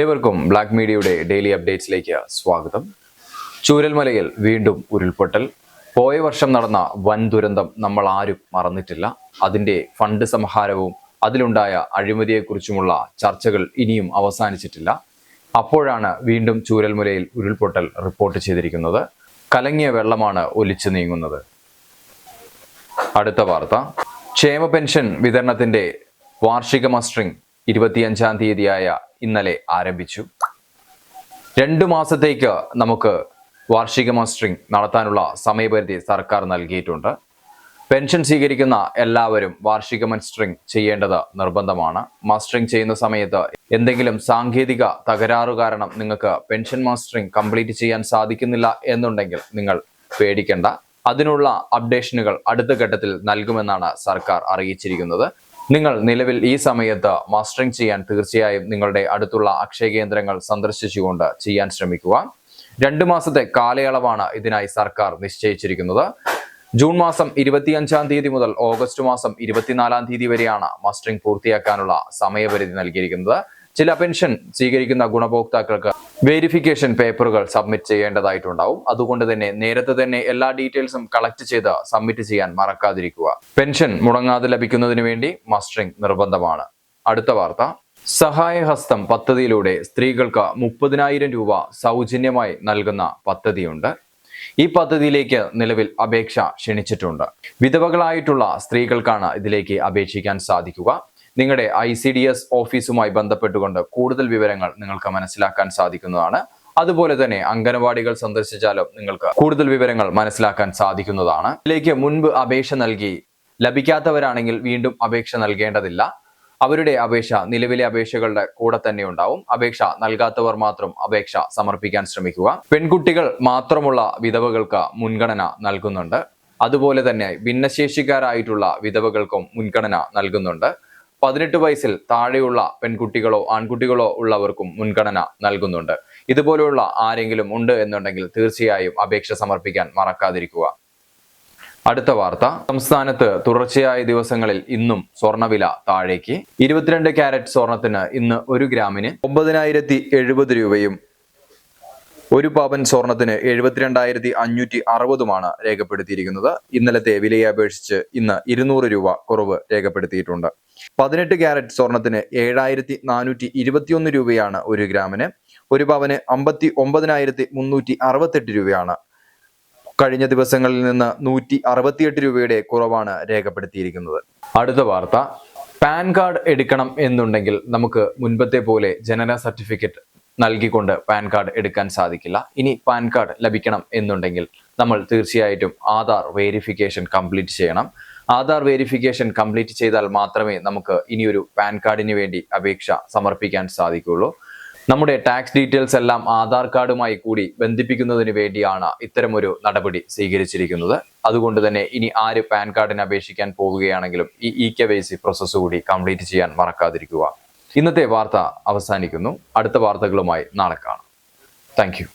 ഏവർക്കും ബ്ലാക്ക് മീഡിയയുടെ ഡെയിലി അപ്ഡേറ്റ്സിലേക്ക് സ്വാഗതം. ചൂരൽമലയിൽ വീണ്ടും ഉരുൾപൊട്ടൽ. പോയ വർഷം നടന്ന വൻ ദുരന്തം നമ്മൾ ആരും മറന്നിട്ടില്ല. അതിന്റെ ഫണ്ട് സംഹാരവും അതിലുണ്ടായ അഴിമതിയെക്കുറിച്ചുമുള്ള ചർച്ചകൾ ഇനിയും അവസാനിച്ചിട്ടില്ല. അപ്പോഴാണ് വീണ്ടും ചൂരൽമലയിൽ ഉരുൾപൊട്ടൽ റിപ്പോർട്ട് ചെയ്തിരിക്കുന്നത്. കലങ്ങിയ വെള്ളമാണ് ഒലിച്ചു നീങ്ങുന്നത്. അടുത്ത വാർത്ത. ക്ഷേമ പെൻഷൻ വിതരണത്തിന്റെ വാർഷിക മസ്റ്ററിംഗ് ഇരുപത്തിയഞ്ചാം തീയതിയായ ഇന്നലെ ആരംഭിച്ചു. രണ്ടു മാസത്തേക്ക് നമുക്ക് വാർഷിക മസ്റ്ററിംഗ് നടത്താനുള്ള സമയപരിധി സർക്കാർ നൽകിയിട്ടുണ്ട്. പെൻഷൻ സ്വീകരിക്കുന്ന എല്ലാവരും വാർഷിക മസ്റ്ററിംഗ് ചെയ്യേണ്ടത് നിർബന്ധമാണ്. മസ്റ്ററിംഗ് ചെയ്യുന്ന സമയത്ത് എന്തെങ്കിലും സാങ്കേതിക തകരാറ് കാരണം നിങ്ങൾക്ക് പെൻഷൻ മസ്റ്ററിംഗ് കംപ്ലീറ്റ് ചെയ്യാൻ സാധിക്കുന്നില്ല എന്നുണ്ടെങ്കിൽ നിങ്ങൾ പേടിക്കേണ്ട. അതിനുള്ള അപ്ഡേഷനുകൾ അടുത്ത ഘട്ടത്തിൽ നൽകുമെന്നാണ് സർക്കാർ അറിയിച്ചിരിക്കുന്നത്. നിങ്ങൾ നിലവിൽ ഈ സമയത്ത് മാസ്റ്ററിംഗ് ചെയ്യാൻ തീർച്ചയായും നിങ്ങളുടെ അടുത്തുള്ള അക്ഷയ കേന്ദ്രങ്ങൾ സന്ദർശിച്ചുകൊണ്ട് ചെയ്യാൻ ശ്രമിക്കുക. രണ്ടു മാസത്തെ കാലയളവാണ് ഇതിനായി സർക്കാർ നിശ്ചയിച്ചിരിക്കുന്നത്. ജൂൺ മാസം ഇരുപത്തിയഞ്ചാം തീയതി മുതൽ ഓഗസ്റ്റ് മാസം ഇരുപത്തിനാലാം തീയതി വരെയാണ് മാസ്റ്ററിംഗ് പൂർത്തിയാക്കാനുള്ള സമയപരിധി നൽകിയിരിക്കുന്നത്. ചില പെൻഷൻ സ്വീകരിക്കുന്ന ഗുണഭോക്താക്കൾക്ക് വെരിഫിക്കേഷൻ പേപ്പറുകൾ സബ്മിറ്റ് ചെയ്യേണ്ടതായിട്ടുണ്ടാവും. അതുകൊണ്ട് തന്നെ നേരത്തെ തന്നെ എല്ലാ ഡീറ്റെയിൽസും കളക്ട് ചെയ്ത് സബ്മിറ്റ് ചെയ്യാൻ മറക്കാതിരിക്കുക. പെൻഷൻ മുടങ്ങാതെ ലഭിക്കുന്നതിന് വേണ്ടി മസ്റ്ററിംഗ് നിർബന്ധമാണ്. അടുത്ത വാർത്ത. സഹായഹസ്തം പദ്ധതിയിലൂടെ സ്ത്രീകൾക്ക് മുപ്പതിനായിരം രൂപ സൗജന്യമായി നൽകുന്ന പദ്ധതിയുണ്ട്. ഈ പദ്ധതിയിലേക്ക് നിലവിൽ അപേക്ഷ ക്ഷണിച്ചിട്ടുണ്ട്. വിധവകളായിട്ടുള്ള സ്ത്രീകൾക്കാണ് ഇതിലേക്ക് അപേക്ഷിക്കാൻ സാധിക്കുക. നിങ്ങളുടെ ഐ സി ഡി എസ് ഓഫീസുമായി ബന്ധപ്പെട്ടുകൊണ്ട് കൂടുതൽ വിവരങ്ങൾ നിങ്ങൾക്ക് മനസ്സിലാക്കാൻ സാധിക്കുന്നതാണ്. അതുപോലെ തന്നെ അംഗനവാടികൾ സന്ദർശിച്ചാലും നിങ്ങൾക്ക് കൂടുതൽ വിവരങ്ങൾ മനസ്സിലാക്കാൻ സാധിക്കുന്നതാണ്. ഇതിലേക്ക് മുൻപ് അപേക്ഷ നൽകി ലഭിക്കാത്തവരാണെങ്കിൽ വീണ്ടും അപേക്ഷ നൽകേണ്ടതില്ല. അവരുടെ അപേക്ഷ നിലവിലെ അപേക്ഷകളുടെ കൂടെ തന്നെ ഉണ്ടാവും. അപേക്ഷ നൽകാത്തവർ മാത്രം അപേക്ഷ സമർപ്പിക്കാൻ ശ്രമിക്കുക. പെൺകുട്ടികൾ മാത്രമുള്ള വിധവകൾക്ക് മുൻഗണന നൽകുന്നുണ്ട്. അതുപോലെ തന്നെ ഭിന്നശേഷിക്കാരായിട്ടുള്ള വിധവകൾക്കും മുൻഗണന നൽകുന്നുണ്ട്. പതിനെട്ട് വയസ്സിൽ താഴെയുള്ള പെൺകുട്ടികളോ ആൺകുട്ടികളോ ഉള്ളവർക്കും മുൻഗണന നൽകുന്നുണ്ട്. ഇതുപോലെയുള്ള ആരെങ്കിലും ഉണ്ട് എന്നുണ്ടെങ്കിൽ തീർച്ചയായും അപേക്ഷ സമർപ്പിക്കാൻ മറക്കാതിരിക്കുക. അടുത്ത വാർത്ത. സംസ്ഥാനത്ത് തുടർച്ചയായ ദിവസങ്ങളിൽ ഇന്നും സ്വർണവില താഴേക്ക്. ഇരുപത്തിരണ്ട് ക്യാരറ്റ് സ്വർണത്തിന് ഇന്ന് ഒരു ഗ്രാമിന് ഒമ്പതിനായിരത്തി രൂപയും ഒരു പവൻ സ്വർണത്തിന് എഴുപത്തിരണ്ടായിരത്തി അഞ്ഞൂറ്റി അറുപതുമാണ് രേഖപ്പെടുത്തിയിരിക്കുന്നത്. ഇന്നലത്തെ വിലയെ അപേക്ഷിച്ച് ഇന്ന് ഇരുന്നൂറ് രൂപ കുറവ് രേഖപ്പെടുത്തിയിട്ടുണ്ട്. പതിനെട്ട് ക്യാരറ്റ് സ്വർണത്തിന് ഏഴായിരത്തി നാനൂറ്റി ഇരുപത്തിയൊന്ന് രൂപയാണ് ഒരു ഗ്രാമിന്. ഒരു പവന് അമ്പത്തി ഒമ്പതിനായിരത്തി മുന്നൂറ്റി അറുപത്തെട്ട് രൂപയാണ്. കഴിഞ്ഞ ദിവസങ്ങളിൽ നിന്ന് നൂറ്റി അറുപത്തിയെട്ട് രൂപയുടെ കുറവാണ് രേഖപ്പെടുത്തിയിരിക്കുന്നത്. അടുത്ത വാർത്ത. പാൻ കാർഡ് എടുക്കണം എന്നുണ്ടെങ്കിൽ നമുക്ക് മുൻപത്തെ പോലെ ജനന സർട്ടിഫിക്കറ്റ് നൽകിക്കൊണ്ട് പാൻ കാർഡ് എടുക്കാൻ സാധിക്കില്ല. ഇനി പാൻ കാർഡ് ലഭിക്കണം എന്നുണ്ടെങ്കിൽ നമ്മൾ തീർച്ചയായിട്ടും ആധാർ വേരിഫിക്കേഷൻ കംപ്ലീറ്റ് ചെയ്യണം. ആധാർ വേരിഫിക്കേഷൻ കംപ്ലീറ്റ് ചെയ്താൽ മാത്രമേ നമുക്ക് ഇനിയൊരു പാൻ കാർഡിന് വേണ്ടി അപേക്ഷ സമർപ്പിക്കാൻ സാധിക്കുകയുള്ളൂ. നമ്മുടെ ടാക്സ് ഡീറ്റെയിൽസ് എല്ലാം ആധാർ കാർഡുമായി കൂടി ബന്ധിപ്പിക്കുന്നതിന് വേണ്ടിയാണ് ഇത്തരമൊരു നടപടി സ്വീകരിച്ചിരിക്കുന്നത്. അതുകൊണ്ട് തന്നെ ഇനി ആര് പാൻ കാർഡിന് അപേക്ഷിക്കാൻ പോവുകയാണെങ്കിലും ഈ e K Y C process കൂടി കംപ്ലീറ്റ് ചെയ്യാൻ മറക്കാതിരിക്കുക. ഇന്നത്തെ വാർത്ത അവസാനിക്കുന്നു. അടുത്ത വാർത്തകളുമായി നാളെ കാണാം. താങ്ക്